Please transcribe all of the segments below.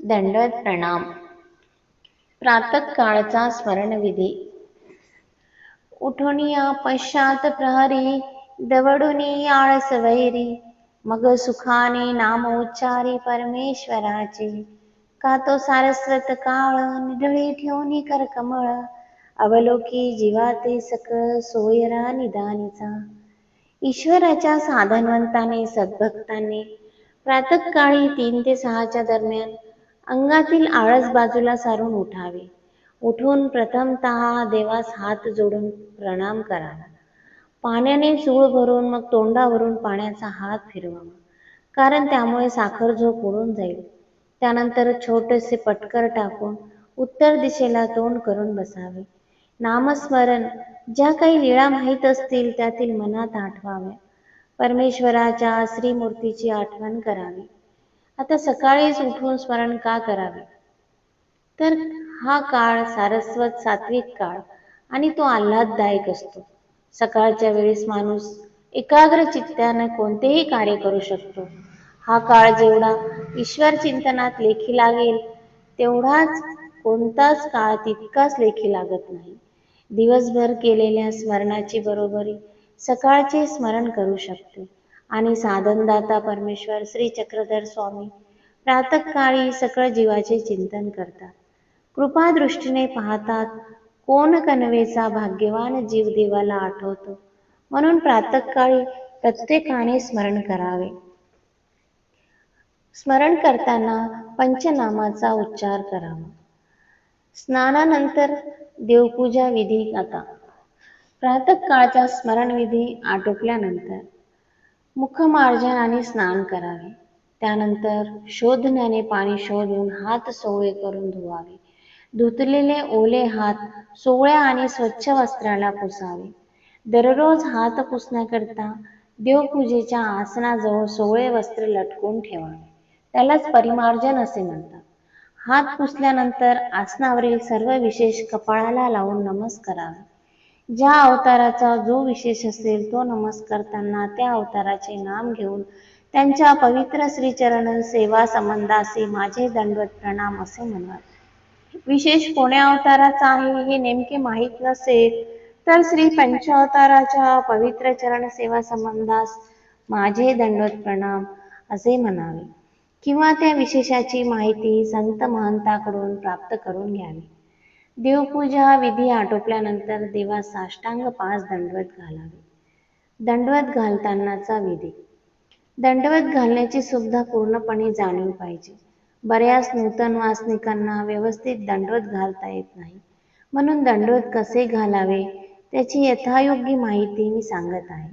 दंडवत प्रणाम प्रातःकाळचा स्मरणविधी. उठोनिया पश्चात प्रहरी दवडुनी आळस वैरी मग सुखाने नाम उच्चारी परमेश्वराचे. का तो सारस्वत काळ निढळी ठेवणी कर कमळ? अवलोकी जीवाते सकळ सोयरा निदानीचा ईश्वराच्या साधनवंताने सद्भक्ताने प्रातःकाळी तीन ते सहाच्या दरम्यान अंगातील आळस बाजूला सारून उठावे. उठून प्रथमतः देवास हात जोडून प्रणाम करावा. पाण्याने चूळ भरून मग तोंडावरून पाण्याचा हात फिरवावा. कारण त्यामुळे साखर झोप उडून जाईल. त्यानंतर छोटेसे पटकर टाकून उत्तर दिशेला तोंड करून बसावे. नामस्मरण ज्या काही लीळा माहीत असतील त्यातील मनात आठवाव्या. परमेश्वराच्या श्रीमूर्तीची आठवण करावी. आता सकाळीच उठून स्मरण का करावे? तर हा काळ सारस्वत सात्विक काळ आणि तो आल्हाददायक असतो. सकाळच्या वेळेस माणूस एकाग्र चित्ताने कोणतेही कार्य करू शकतो. हा काळ जेवढा ईश्वर चिंतनात लेखी लागेल तेवढाच कोणताच काळ तितकाच लेखी लागत नाही. दिवसभर केलेल्या स्मरणाची बरोबरी सकाळचे स्मरण करू शकते. आणि साधनदाता परमेश्वर श्री चक्रधर स्वामी प्रातकाळी सकळ जीवाचे चिंतन करतात. कृपादृष्टीने पाहतात कोण कणवेचा भाग्यवान जीव देवाला आठवतो? म्हणून प्रातकाळी प्रत्येकाने स्मरण करावे. स्मरण करताना पंचनामाचा उच्चार करावा. स्नानानंतर देवपूजा विधी आता. प्रातःकाळच्या स्मरण विधी आटोपल्यानंतर मुखमार्जन आणि स्नान करावे. त्यानंतर शोधण्याने पाणी शोधून हात सोवळे करून धुवावे. धुतलेले ओले हात सोवळ्या आणि स्वच्छ वस्त्राला पुसावे. दररोज हात पुसण्याकरता देवपूजेच्या आसनाजवळ सोवळे वस्त्र लटकून ठेवावे. त्यालाच परिमार्जन असे म्हणतात. हात पुसल्यानंतर आसनावरील सर्व विशेष कपाळाला लावून नमस्कारावे. ज्या अवताराचा जो विशेष असेल तो नमस्कारताना त्या अवताराचे नाम घेऊन त्यांच्या पवित्र श्रीचरण सेवा संबंधाचे माझे दंडवत प्रणाम असे म्हणतात. विशेष कोण्या अवताराचा आहे हे नेमके माहीत नसेल तर श्री पंचावताराच्या पवित्र चरण सेवा संबंधास माझे दंडवत प्रणाम असे म्हणावे. किंवा त्या विशेषाची माहिती संत महंताकडून प्राप्त करून घ्यावी. देवपूजा हा विधी आटोपल्यानंतर देवा साष्टांग पाच दंडवत घालावे. दंडवत घालतानाचा विधी. दंडवत घालण्याची सुद्धा पूर्णपणे जाणीव पाहिजे. बऱ्याच नूतन वासनिकांना व्यवस्थित दंडवत घालता येत नाही. म्हणून दंडवत कसे घालावे त्याची यथायोग्य माहिती मी सांगत आहे.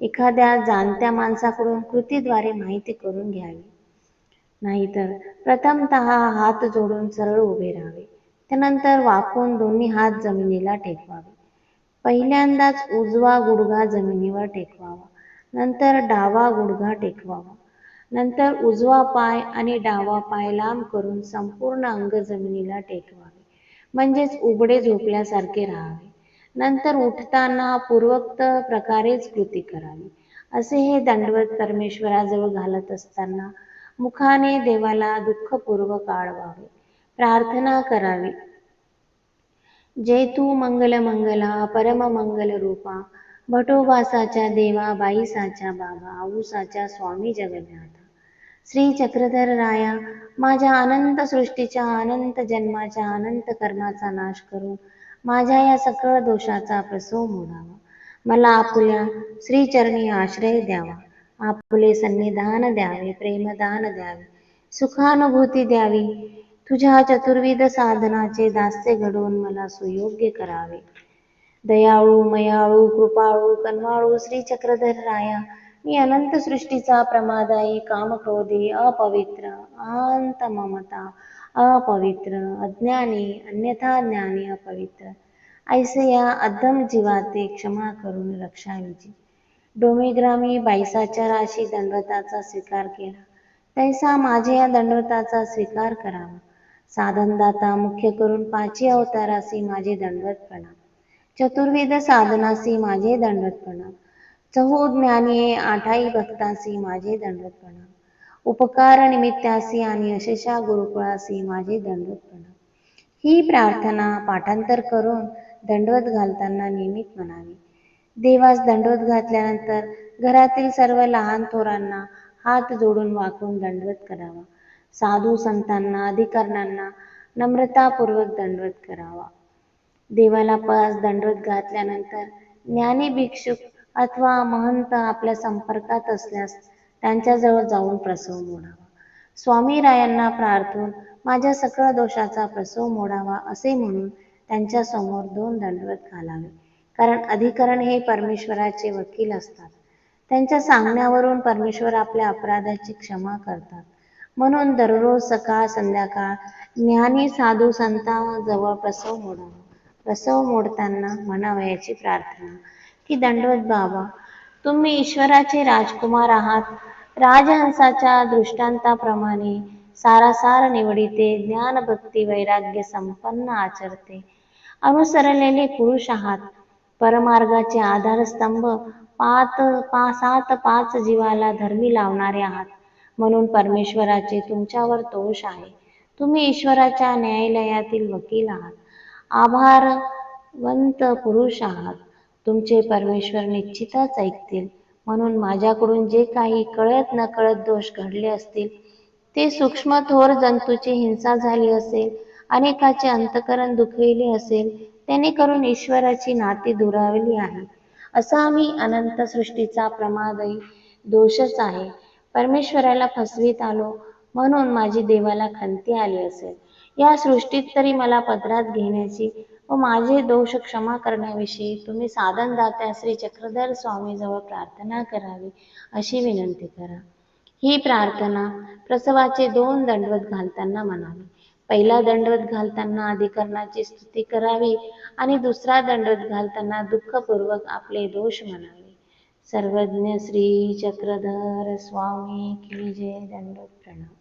एखाद्या जाणत्या माणसाकडून कृतीद्वारे माहिती करून घ्यावी. नाहीतर प्रथमतः हात जोडून सरळ उभे राहावे. त्यानंतर वाकून दोन्ही हात जमिनीला टेकवावे. पहिल्यांदाच उजवा गुडघा जमिनीवर टेकवावा. नंतर डावा गुडघा टेकवावा. नंतर उजवा पाय आणि डावा पाय लांब करून संपूर्ण अंग जमिनीला टेकवावे. म्हणजेच उघडे झोपल्यासारखे राहावे. नंतर उठताना पूर्वक्त प्रकारेच कृती करावी. असे हे दंडवत परमेश्वराजवळ घालत असताना मुखाने देवाला दुःखपूर्वक आळवावे. प्रार्थना करावी. जय तू मंगल मंगला परम मंगल रूपा भटोबासाच्या देवा बाईसाच्या बाबा आऊसाच्या स्वामी जगन्नाथा. श्री चक्रधर राया माझ्या अनंत सृष्टीच्या अनंत जन्माच्या अनंत कर्माचा नाश करून माझ्या या सकळ दोषाचा प्रसव मोडावा. मला आपल्या श्रीचरणी आश्रय द्यावा. आपले सन्निधान द्यावे प्रेमदान द्यावे सुखानुभूती द्यावी. तुझ्या चतुर्विध साधनाचे दास्य घडवून मला सुयोग्य करावे. दयाळू मयाळू कृपाळू कनवाळू श्री चक्रधर राया मी अनंत सृष्टीचा प्रमादायी कामक्रोधी अपवित्र अंत ममता अपवित्र अज्ञानी अन्यथा ज्ञानी अपवित्र. ऐसे या अधम जीवाते क्षमा करून रक्षावीची डोमेग्रामी बाईसाच्या राशी दंडवताचा स्वीकार केला. तैसा माझे या दंडवताचा स्वीकार करावा. साधनदाता मुख्य करून पाची अवतारासी माझे दंडवत प्रणाम चतुर्विध साधनासी माझे दंडवत प्रणाम चहू ज्ञानी आठाई भक्तासी माझे दंडवत प्रणाम उपकार निमित्तासी आणि अशेषा गुरुकुळासी माझे दंडवत प्रणाम ही प्रार्थना पाठांतर करून दंडवत घालताना नियमित म्हणावी. देवास दंडवत घातल्यानंतर घरातील सर्व लहान थोरांना हात जोडून वाकून दंडवत करावा. साधू संतांना अधिकाऱ्यांना नम्रतापूर्वक दंडवत करावा. देवाला पास दंडवत घातल्यानंतर ज्ञानी भिक्षुक अथवा महंत आपल्या संपर्कात असल्यास त्यांच्याजवळ जाऊन प्रसव मोडावा. स्वामी रायांना प्रार्थून माझ्या सकळ दोषाचा प्रसव मोडावा असे म्हणून त्यांच्यासमोर दोन दंडवत घालावे. कारण अधिकरण हे परमेश्वराचे वकील असतात. त्यांच्या सांगण्यावरून परमेश्वर आपल्या अपराधाची क्षमा करतात. म्हणून दररोज सकाळ संध्याकाळ ज्ञानी साधू संतांजवळ प्रसव मोडावा प्रसव मोडताना म्हणावयाची प्रार्थना. की दंडवत बाबा तुम्ही ईश्वराचे राजकुमार आहात. राजहंसाच्या दृष्टांताप्रमाणे सारासार निवडिते ज्ञान भक्ती वैराग्य संपन्न आचरते. अनुसरलेले पुरुष आहात. परमार्गाचे आधारस्तंभ पाच पा सात पाच जीवाला धर्मी लावणारे आहात. म्हणून परमेश्वराचे तुमच्यावर दोष आहे. तुम्ही ईश्वराच्या न्यायालयातील वकील आहात. आभारवंत पुरुष आहात. तुमचे परमेश्वर निश्चितच ऐकतील. म्हणून माझ्याकडून जे काही कळत नकळत दोष घडले असतील ते सूक्ष्म थोर जंतूची हिंसा झाली असेल अनेकाचे अंतकरण दुखविले असेल त्याने करून ईश्वराची नाती दुरावली आहे. असा आम्ही अनंत सृष्टीचा प्रमादही दोषच आहे. परमेश्वराला फसवीत आलो म्हणून माझी देवाला खंती आली असेल. या सृष्टीत तरी मला पदरात घेण्याची व माझे दोष क्षमा करण्याविषयी तुम्ही साधनदात्या श्री चक्रधर स्वामीजवळ प्रार्थना करावी अशी विनंती करा. ही प्रार्थना प्रसवाचे दोन दंडवत घालताना म्हणावी. पहिला दंडवत घालताना अधिकरणाची स्तुती करावी आणि दुसरा दंडवत घालताना दुःखपूर्वक आपले दोष म्हणावे. सर्वज्ञ श्री चक्रधर स्वामी की जय दंडवत प्रणाम.